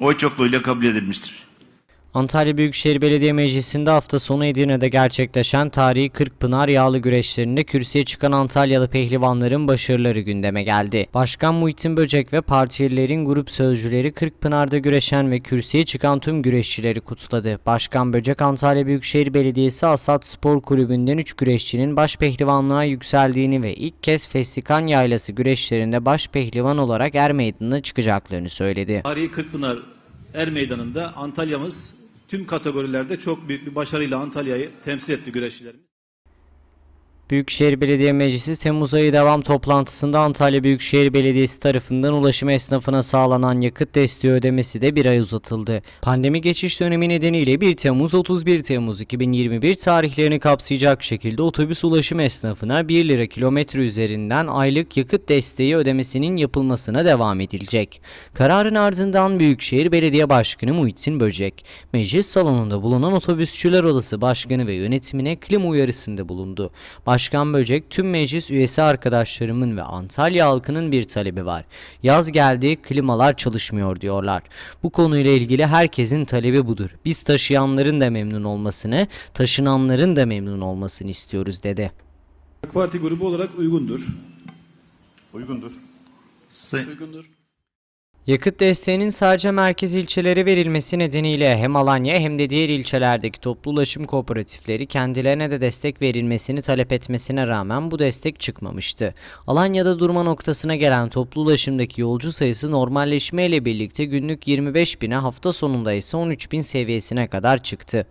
oy çokluğuyla kabul edilmiştir. Antalya Büyükşehir Belediye Meclisi'nde hafta sonu Edirne'de gerçekleşen tarihi Kırkpınar yağlı güreşlerinde kürsüye çıkan Antalyalı pehlivanların başarıları gündeme geldi. Başkan Muhittin Böcek ve partililerin grup sözcüleri Kırkpınar'da güreşen ve kürsüye çıkan tüm güreşçileri kutladı. Başkan Böcek Antalya Büyükşehir Belediyesi Asat Spor Kulübü'nden 3 güreşçinin baş pehlivanlığa yükseldiğini ve ilk kez Festikan Yaylası güreşlerinde baş pehlivan olarak er meydanına çıkacaklarını söyledi. Tarihi Kırkpınar Er Meydanı'nda Antalya'mız tüm kategorilerde çok büyük bir başarıyla Antalya'yı temsil etti güreşçilerimiz. Büyükşehir Belediye Meclisi Temmuz ayı devam toplantısında Antalya Büyükşehir Belediyesi tarafından ulaşım esnafına sağlanan yakıt desteği ödemesi de bir ay uzatıldı. Pandemi geçiş dönemi nedeniyle 1 Temmuz 31 Temmuz 2021 tarihlerini kapsayacak şekilde otobüs ulaşım esnafına 1 lira kilometre üzerinden aylık yakıt desteği ödemesinin yapılmasına devam edilecek. Kararın ardından Büyükşehir Belediye Başkanı Muhittin Böcek, meclis salonunda bulunan Otobüsçüler Odası Başkanı ve yönetimine klima uyarısında bulundu. Başkan Böcek tüm meclis üyesi arkadaşlarımın ve Antalya halkının bir talebi var. Yaz geldi klimalar çalışmıyor diyorlar. Bu konuyla ilgili herkesin talebi budur. Biz taşıyanların da memnun olmasını, taşınanların da memnun olmasını istiyoruz dedi. AK Parti grubu olarak uygundur. Uygundur. Sayın, Uygundur. Yakıt desteğinin sadece merkez ilçelere verilmesi nedeniyle hem Alanya hem de diğer ilçelerdeki toplu ulaşım kooperatifleri kendilerine de destek verilmesini talep etmesine rağmen bu destek çıkmamıştı. Alanya'da durma noktasına gelen toplu ulaşımdaki yolcu sayısı normalleşmeyle birlikte günlük 25 bine hafta sonunda ise 13 bin seviyesine kadar çıktı.